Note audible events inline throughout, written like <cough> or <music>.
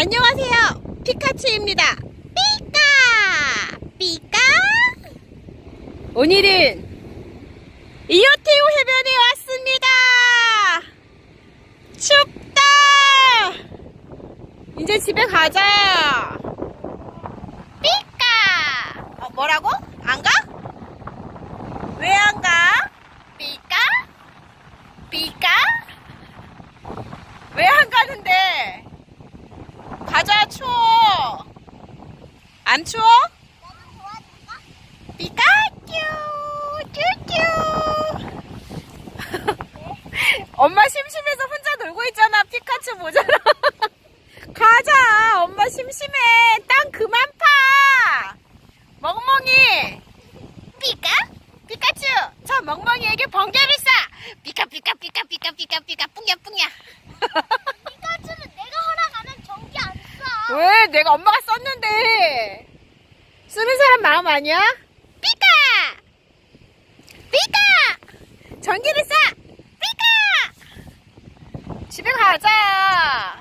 안녕하세요. 피카츄입니다. 삐까! 삐까! 오늘은 이오테오 해변에 왔습니다. 춥다! 이제 집에 가자. 삐까! 어, 뭐라고? 안 가? 왜 안 가? 삐까? 삐까? 왜 안 가는데? 가자, 추워. 안 추워? 피카츄! 쭈쭈! <laughs> 엄마 심심해서 혼자 놀고 있잖아, 피카츄 모자라. <laughs> 가자, 엄마 심심해. 땅 그만 파! 멍멍이! 피카? 피카츄! 저 멍멍이에게 번개를 쏴! 피카, 피카, 피카, 피카, 피카, 피카, 뿡야, 뿡야. 피카츄는 내가 허락 안 하면 전기 안 쏴. 왜? 내가 엄마가 썼는데. 쓰는 사람 마음 아니야? 삐까! 삐까! 전기를 쏴! 삐까! 집에 가자.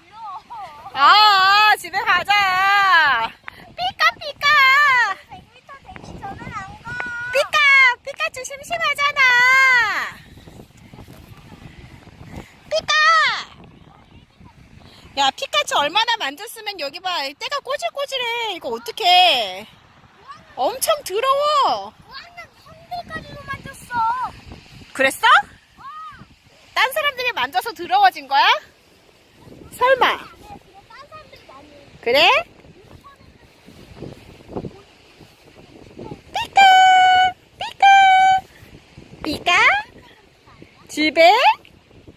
아, 집에 가자. 삐까, 삐까! 100m 되기 전엔 안 가. 삐까! 피카츄 심심하잖아. 삐까! 야, 피카츄 얼마나 만졌으면 여기 봐. 때가 꼬질꼬질해. 이거 어떡해. 엄청 더러워. 무한한 선들까지도 만졌어. 그랬어? 딴 사람들이 만져서 더러워진 거야? 설마. 그래? 삐까! 삐까! 삐까? 집에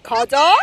가자.